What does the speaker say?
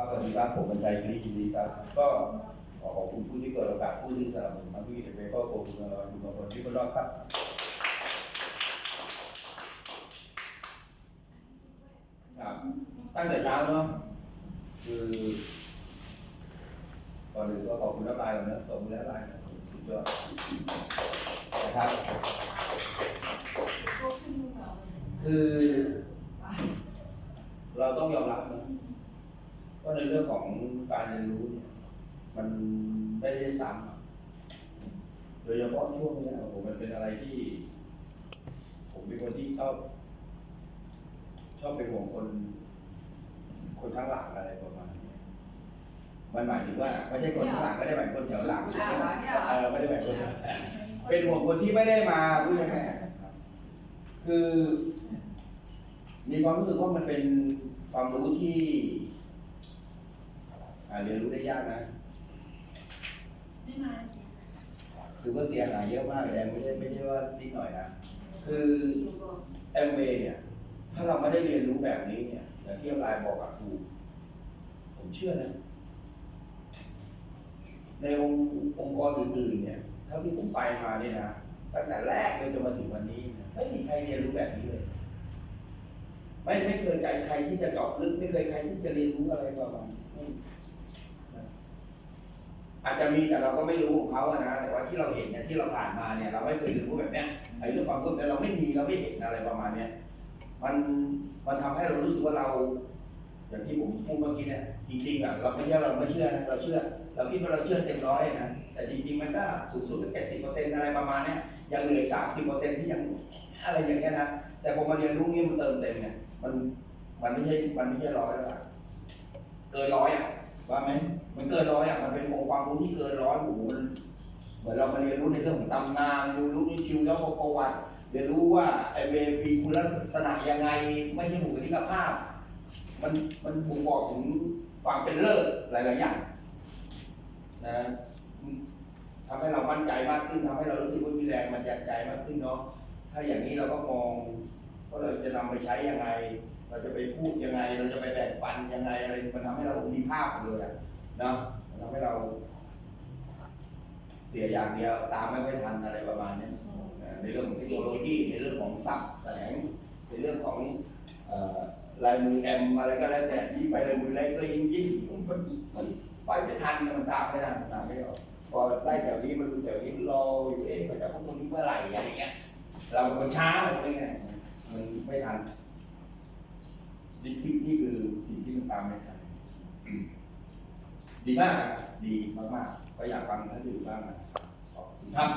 ครับสวัสดีครับผมบรรจัยกรียินดีครับ ก็ขอขอบคุณผู้ที่เปิดโอกาสผู้ที่สนับสนุนทั้งพี่เอเก็ขอบคุณเราคุณบางคนที่ก็รอดครับครับ ตั้งแต่เช้าเนาะคือก่อนอื่นก็ขอบคุณน้ำลายก่อนนะขอบคุณน้ำลายนะสุดยอดนะครับคือ เราต้องยอมรับนะ ว่าในเรื่องของการเรียนรู้เนี่ย มันไม่ได้ซ้ำโดยเฉพาะช่วงเนี้ยผมมันเป็นอะไรที่ ผมเป็นคนที่ชอบ ชอบเป็นห่วงคน คนข้างหลังอะไรประมาณนี้มันหมายถึงว่าไม่ใช่คนข้างหลังไม่ได้หมายคนแถวหลังเออไม่ได้หมายคนแถวหลังเป็นห่วงคนที่ไม่ได้มาพูดยังไงคือ มีความรู้สึกว่ามันเป็นความรู้ที่ เรียนรู้ได้ยากนะคือว่าเสียหายเยอะมากเลยไม่ใช่ไม่ใช่ว่านิดหน่อยนะ คือแอมเวย์เนี่ย ถ้าเราไม่ได้เรียนรู้แบบนี้เนี่ยอย่างที่อาจารย์บอกอะถูกผมเชื่อนะ ในองค์องค์กรอื่นๆเนี่ยเท่าที่ผมไปมาเนี่ยนะตั้งแต่แรกเลยจนมาถึงวันนี้เนี่ยไม่มีใครเรียนรู้แบบนี้เลย ไม่ไม่เคยใจใครที่จะเจาะลึกไม่เคยใครที่จะเรียนรู้อะไรประมาณนี้ไม่นะ อาจจะมีแต่เราก็ไม่รู้ของเขาอะนะ แต่ว่าที่เราเห็นเนี่ยที่เราผ่านมาเนี่ยเราไม่เคยรู้แบบเนี้ยไอ้เรื่องความรู้เนี่ยเราไม่มีเราไม่เห็นอะไรประมาณเนี้ยมันมันทำให้เรารู้สึกว่าเรา อย่างที่ผมพูดเมื่อกี้เนี่ยจริงๆอะเราไม่ใช่เราไม่เชื่อนะเราเชื่อ เราคิดว่าเราเชื่อเต็มร้อยนะแต่จริงๆมันก็สูงสุดก็เจ็ดสิบเปอร์เซ็นต์อะไรประมาณเนี้ยยังเหลือสามสิบเปอร์เซ็นต์ที่ยังอะไรอย่างเงี้ยนะแต่พอมาเรียนรู้นี่มันเติมเต็มเนี่ยมันมันไม่ใช่มันไม่ใช่ร้อยแล้วล่ะเกินร้อยอะ ว่าไหมมันเกินร้อยอะมันเป็นองค์ความรู้ที่เกินร้อยโอ้โหมันเหมือนเรามาเรียนรู้ในเรื่องของตำนานเรียนรู้ในชีวแล้วประวัติเรียนรู้ว่าไอเวปีคุณลักษณะยังไงไม่ใช่บุคลิกภาพ มันมันบ่งบอกถึงความเป็นเลิศหลาย ๆ อย่างนะทำให้เรามั่นใจมากขึ้นทำให้เรารู้สึกว่ามีแรงมันใจมากขึ้นเนาะถ้าอย่างนี้เราก็มองว่าเราจะนำไปใช้ยังไง เราจะไปพูดยังไง เราจะไปแบ่งปันยังไงอะไรมันทำให้เรามีภาพเลยอะนะมันทำให้เรา เสียอย่างเดียวตามไม่ค่อยทันอะไรประมาณนี้ในเรื่องของเทคโนโลยีในเรื่องของซับแสงในเรื่องของลายมือแอมอะไรก็แล้วแต่ยิ่งไปลายมือเล็กก็ยิ่งยิ่งมันมันไปไม่ทันมันตามไม่ทันตามไม่ออกพอไล่แถวนี้มันดูแถวนี้รออยู่เอ๊ะมันจะพบตรงนี้เมื่อไหร่อะไรเงี้ยเราเป็นคนช้าอะไรเงี้ยมันไม่ทัน นี่คือนี่คือสิ่งที่มันตามไม่ทันดีมากนะดีมากๆก็อยากฟังท่านอื่นบ้างนะขอบคุณครับ